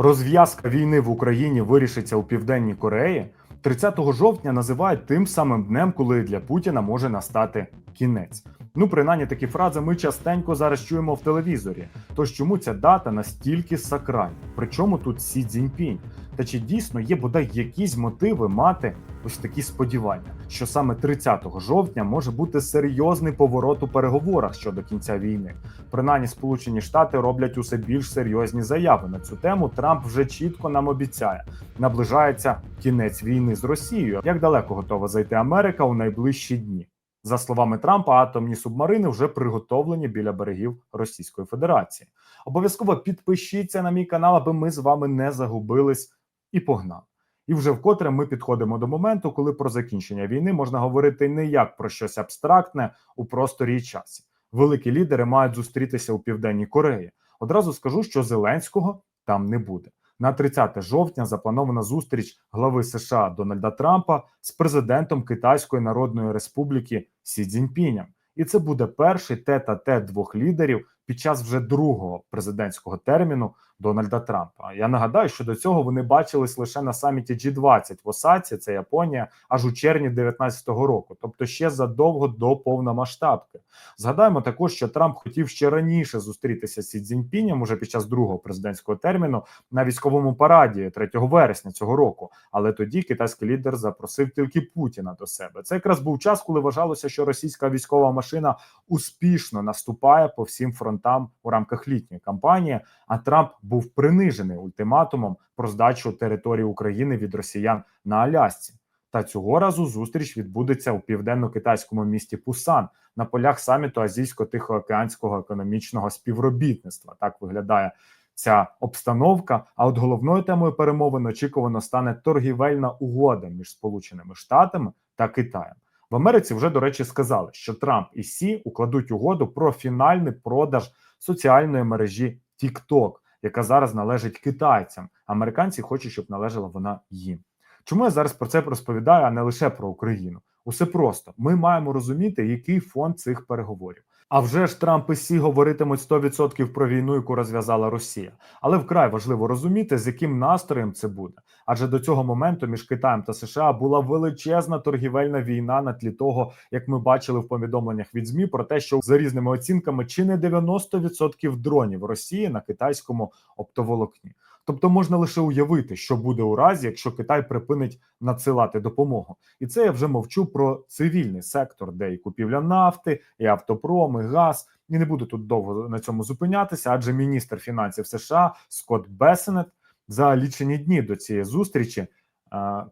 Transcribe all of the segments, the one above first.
Розв'язка війни в Україні вирішиться у південній Кореї. 30 жовтня називають тим самим днем, коли для Путіна може настати кінець. Ну, принаймні такі фрази ми частенько зараз чуємо в телевізорі. Тож чому ця дата настільки сакральна? Причому тут Сі Цзіньпінь? Та чи дійсно є бодай якісь мотиви мати ось такі сподівання, що саме 30 жовтня може бути серйозний поворот у переговорах щодо кінця війни? Принаймні, Сполучені Штати роблять усе більш серйозні заяви на цю тему. Трамп вже чітко нам обіцяє, наближається кінець війни з Росією. Як далеко готова зайти Америка у найближчі дні? За словами Трампа, атомні субмарини вже приготовлені біля берегів Російської Федерації. Обов'язково підпишіться на мій канал, аби ми з вами не загубились і погнали. І вже вкотре ми підходимо до моменту, коли про закінчення війни можна говорити не як про щось абстрактне у просторі і часі. Великі лідери мають зустрітися у південній Кореї. Одразу скажу, що Зеленського там не буде. На 30 жовтня запланована зустріч глави США Дональда Трампа з президентом Китайської Народної Республіки Сі Цзіньпінем. І це буде перший тет-а-тет двох лідерів під час вже другого президентського терміну Дональда Трампа. Я нагадаю, що до цього вони бачились лише на саміті G20 в Осаці, це Японія, аж у червні 2019 року, тобто ще задовго до повномасштабки. Згадаємо також, що Трамп хотів ще раніше зустрітися з Сі Цзіньпінем уже під час другого президентського терміну на військовому параді 3 вересня цього року. Але тоді китайський лідер запросив тільки Путіна до себе. Це якраз був час, коли вважалося, що російська військова машина успішно наступає по всім фронтам у рамках літньої кампанії. А Трамп був принижений ультиматумом про здачу території України від росіян на Алясці. Та цього разу зустріч відбудеться у південно-китайському місті Пусан на полях саміту Азійсько-Тихоокеанського економічного співробітництва. Так виглядає ця обстановка. А от головною темою перемовин очікувано стане торгівельна угода між Сполученими Штатами та Китаєм. В Америці вже до речі сказали, що Трамп і Сі укладуть угоду про фінальний продаж соціальної мережі TikTok, яка зараз належить китайцям. Американці хочуть, щоб належала вона їм. Чому я зараз про це розповідаю, а не лише про Україну? Усе просто ми маємо розуміти, який фон цих переговорів. А вже ж Трамп і Сі говоритимуть 100% про війну, яку розв'язала Росія. Але вкрай важливо розуміти, з яким настроєм це буде. Адже до цього моменту між Китаєм та США була величезна торгівельна війна на тлі того, як ми бачили в повідомленнях від ЗМІ про те, що за різними оцінками чи не 90% дронів Росії на китайському оптоволокні. Тобто можна лише уявити, що буде у разі, якщо Китай припинить надсилати допомогу, і це я вже мовчу про цивільний сектор, де і купівля нафти, і автопром, і газ. І не буду тут довго на цьому зупинятися, адже міністр фінансів США Скотт Бесенет за лічені дні до цієї зустрічі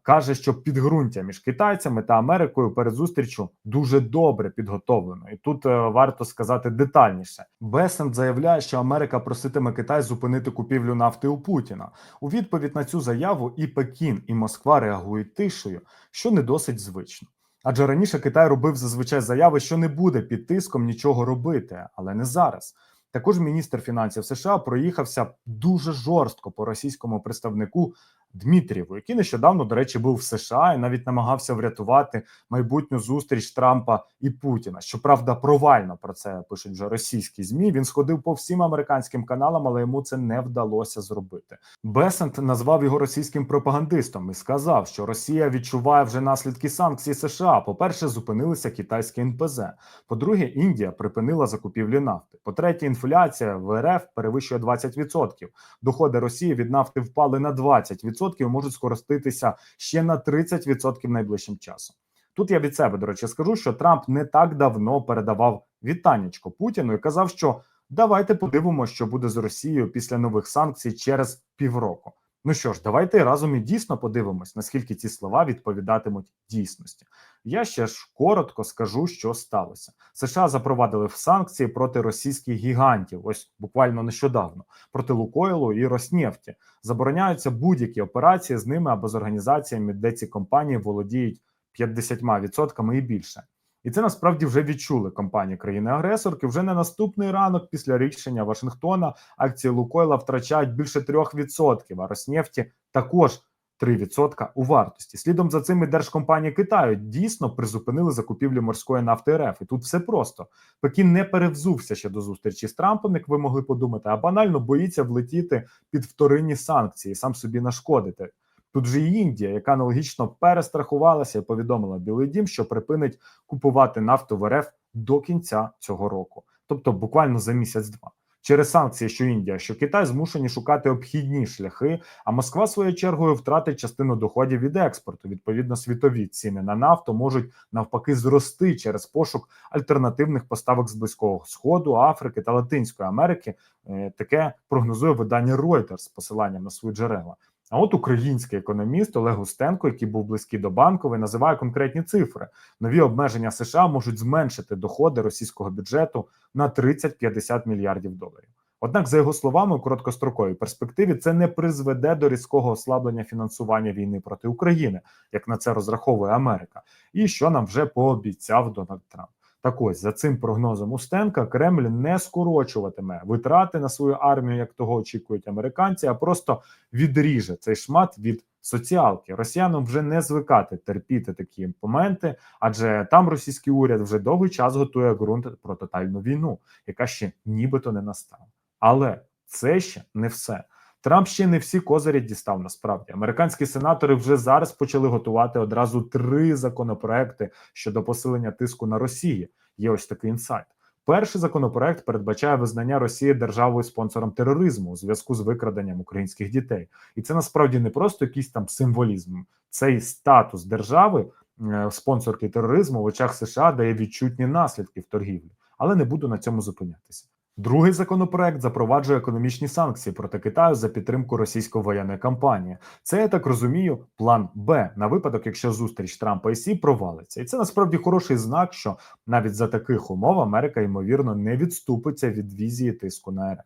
каже, що підґрунтя між китайцями та Америкою перед зустрічю дуже добре підготовлено, і тут е, варто сказати детальніше. Бесент заявляє, що Америка проситиме Китай зупинити купівлю нафти у Путіна. У відповідь на цю заяву і Пекін, і Москва реагують тишею, що не досить звично. Адже раніше Китай робив зазвичай заяви, що не буде під тиском нічого робити, але не зараз. Також міністр фінансів США проїхався дуже жорстко по російському представнику Дмитрієву, який нещодавно, до речі, був в США і навіть намагався врятувати майбутню зустріч Трампа і Путіна. Щоправда, провально про це пишуть вже російські змі. Він сходив по всім американським каналам, але йому це не вдалося зробити. Бесент назвав його російським пропагандистом і сказав, що Росія відчуває вже наслідки санкцій США. По перше, зупинилися китайські НПЗ. По-друге, Індія припинила закупівлі нафти. По третє, інфляція в РФ перевищує 20%. Доходи Росії від нафти впали на 20% і можуть скориститися ще на 30% найближчим часом. Тут я від себе, до речі, скажу, що Трамп не так давно передавав вітаннячко Путіну і казав, що давайте подивимося, що буде з Росією після нових санкцій через півроку. Ну що ж, давайте разом і дійсно подивимось, наскільки ці слова відповідатимуть дійсності. Я ще ж коротко скажу, що сталося. США запровадили санкції проти російських гігантів, ось буквально нещодавно, проти Лукойлу і Роснефті. Забороняються будь-які операції з ними або з організаціями, де ці компанії володіють 50% і більше. І це насправді вже відчули компанії країни-агресорки. Вже на наступний ранок після рішення Вашингтона акції Лукойла втрачають більше 3%, а Роснефті також 3% у вартості. Слідом за цими держкомпанії Китаю дійсно призупинили закупівлю морської нафти РФ. І тут все просто. Пекін не перевзувся ще до зустрічі з Трампом, як ви могли подумати, а банально боїться влетіти під вторинні санкції, сам собі нашкодити. Тут же і Індія, яка аналогічно перестрахувалася і повідомила Білий Дім, що припинить купувати нафту в РФ до кінця цього року, тобто буквально за місяць-два. Через санкції, що Індія, що Китай змушені шукати обхідні шляхи, а Москва своєю чергою втратить частину доходів від експорту. Відповідно, світові ціни на нафту можуть навпаки зрости через пошук альтернативних поставок з близького сходу, Африки та Латинської Америки. Е, Таке прогнозує видання Reuters з посиланням на свої джерела. А от український економіст Олег Устенко, який був близький до банкової, називає конкретні цифри. Нові обмеження США можуть зменшити доходи російського бюджету на 30-50 мільярдів доларів. Однак, за його словами, у короткостроковій перспективі це не призведе до різкого ослаблення фінансування війни проти України, як на це розраховує Америка, і що нам вже пообіцяв Дональд Трамп. Так ось за цим прогнозом Устенка Кремль не скорочуватиме витрати на свою армію, як того очікують американці, а просто відріже цей шмат від соціалки. Росіянам вже не звикати терпіти такі моменти, адже там російський уряд вже довгий час готує ґрунт про тотальну війну, яка ще нібито не настала. Але це ще не все. Трамп ще не всі козирі дістав насправді. Американські сенатори вже зараз почали готувати одразу три законопроекти щодо посилення тиску на Росію. Є ось такий інсайт. Перший законопроект передбачає визнання Росії державою спонсором тероризму у зв'язку з викраденням українських дітей, і це насправді не просто якийсь там символізм. Цей статус держави е, спонсорки тероризму в очах США дає відчутні наслідки в торгівлі, але не буду на цьому зупинятися. Другий законопроект запроваджує економічні санкції проти Китаю за підтримку російської воєнної кампанії. Це я так розумію, план Б на випадок, якщо зустріч Трампа і Сі провалиться, і це насправді хороший знак, що навіть за таких умов Америка ймовірно не відступиться від візії тиску на РФ.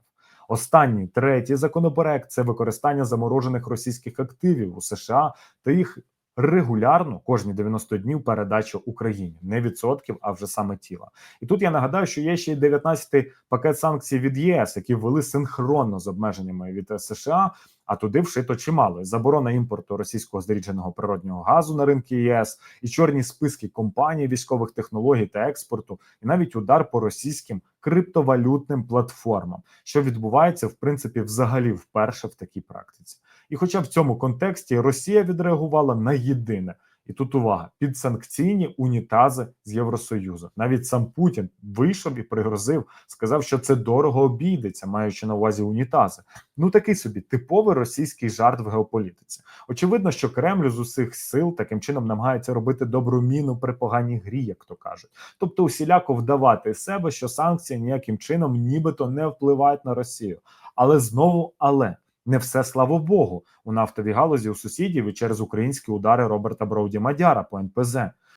Останній третій законопроект це використання заморожених російських активів у США та їх регулярно кожні 90 днів передачу Україні не відсотків, а вже саме тіла. І тут я нагадаю, що є ще й 19-й пакет санкцій від ЄС, які ввели синхронно з обмеженнями від США. А туди вшито чимало заборона імпорту російського зрідженого природнього газу на ринки ЄС, і чорні списки компаній військових технологій та експорту, і навіть удар по російським криптовалютним платформам, що відбувається в принципі взагалі вперше в такій практиці. І, хоча в цьому контексті Росія відреагувала на єдине. І тут увага підсанкційні унітази з Євросоюзу. Навіть сам Путін вийшов і пригрозив, сказав, що це дорого обійдеться, маючи на увазі унітази. Ну такий собі типовий російський жарт в геополітиці. Очевидно, що Кремль з усіх сил таким чином намагається робити добру міну при поганій грі, як то кажуть, тобто усіляко вдавати себе, що санкції ніяким чином, нібито не впливають на Росію. Але знову, але. Не все слава Богу у нафтовій галузі у сусідів і через українські удари Роберта Броуді Мадяра по НПЗ.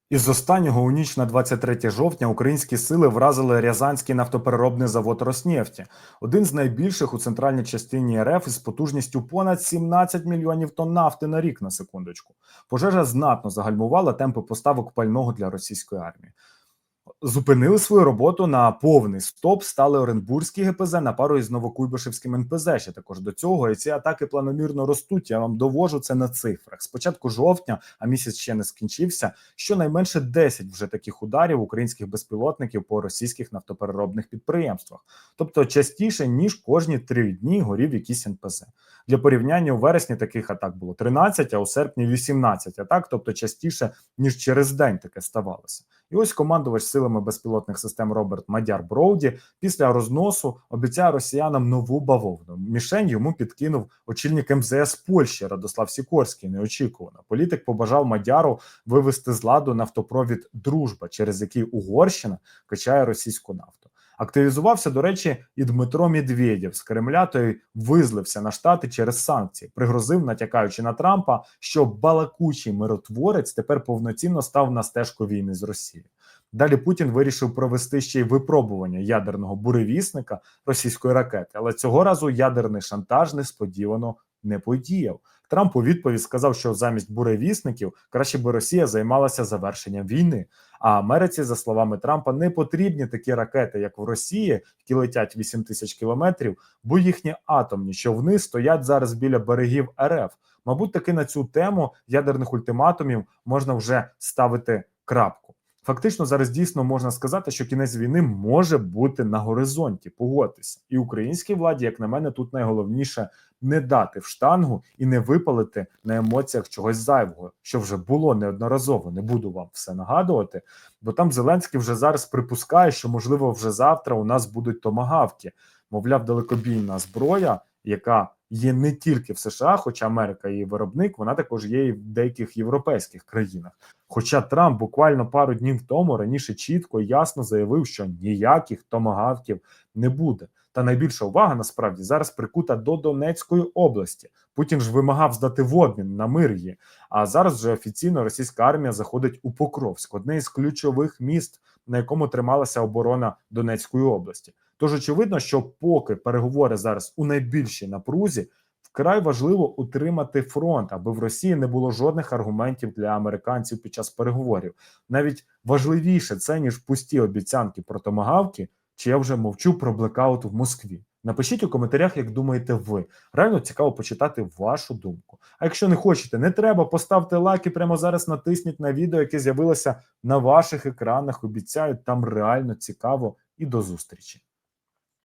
Із останнього у ніч на 23 жовтня українські сили вразили Рязанський нафтопереробний завод Роснефті, один з найбільших у центральній частині РФ із потужністю понад 17 мільйонів тонн нафти на рік на секундочку. Пожежа знатно загальмувала темпи поставок пального для російської армії. Зупинили свою роботу на повний стоп. Стали Оренбурзький ГПЗ на пару із Новокуйбишевським НПЗ. Ще також до цього і ці атаки планомірно ростуть. Я вам довожу це на цифрах. З початку жовтня, а місяць ще не скінчився. Щонайменше 10 вже таких ударів українських безпілотників по російських нафтопереробних підприємствах, тобто частіше ніж кожні три дні горів якийсь НПЗ. Для порівняння у вересні таких атак було 13, а у серпні 18 атак, тобто частіше ніж через день таке ставалося. І ось командувач силами безпілотних систем Роберт Мадяр Броуді після розносу обіцяє росіянам нову бавовну. Мішень йому підкинув очільник МЗС Польщі Радослав Сікорський. Неочікувано. Політик побажав Мадяру вивести з ладу нафтопровід Дружба, через який Угорщина качає російську нафту. Активізувався, до речі, і Дмитро Медведєв з Кремля. Той визлився на штати через санкції, пригрозив, натякаючи на Трампа, що балакучий миротворець тепер повноцінно став на стежку війни з Росією. Далі Путін вирішив провести ще й випробування ядерного буревісника російської ракети, але цього разу ядерний шантаж несподівано не подіяв. Трамп у відповідь сказав, що замість буревісників краще би Росія займалася завершенням війни. А Америці, за словами Трампа, не потрібні такі ракети, як в Росії, які летять 8 тисяч кілометрів, бо їхні атомні човни стоять зараз біля берегів РФ. Мабуть, таки на цю тему ядерних ультиматумів можна вже ставити крапку. Фактично, зараз дійсно можна сказати, що кінець війни може бути на горизонті. Погодьтеся, і українській владі, як на мене, тут найголовніше не дати в штангу і не випалити на емоціях чогось зайвого, що вже було неодноразово. Не буду вам все нагадувати, бо там Зеленський вже зараз припускає, що можливо вже завтра у нас будуть томагавки. Мовляв, далекобійна зброя, яка є не тільки в США, хоча Америка її виробник, вона також є і в деяких європейських країнах. Хоча Трамп буквально пару днів тому раніше чітко і ясно заявив, що ніяких томагавків не буде. Та найбільша увага насправді зараз прикута до Донецької області. Путін ж вимагав здати в обмін на мир її. А зараз вже офіційно російська армія заходить у Покровськ, одне із ключових міст, на якому трималася оборона Донецької області. Тож очевидно, що поки переговори зараз у найбільшій напрузі, вкрай важливо утримати фронт, аби в Росії не було жодних аргументів для американців під час переговорів. Навіть важливіше це ніж пусті обіцянки про томагавки, чи я вже мовчу про блекаут в Москві. Напишіть у коментарях, як думаєте ви. Реально цікаво почитати вашу думку. А якщо не хочете, не треба, поставте лайк і прямо зараз натисніть на відео, яке з'явилося на ваших екранах. Обіцяю, там реально цікаво і до зустрічі.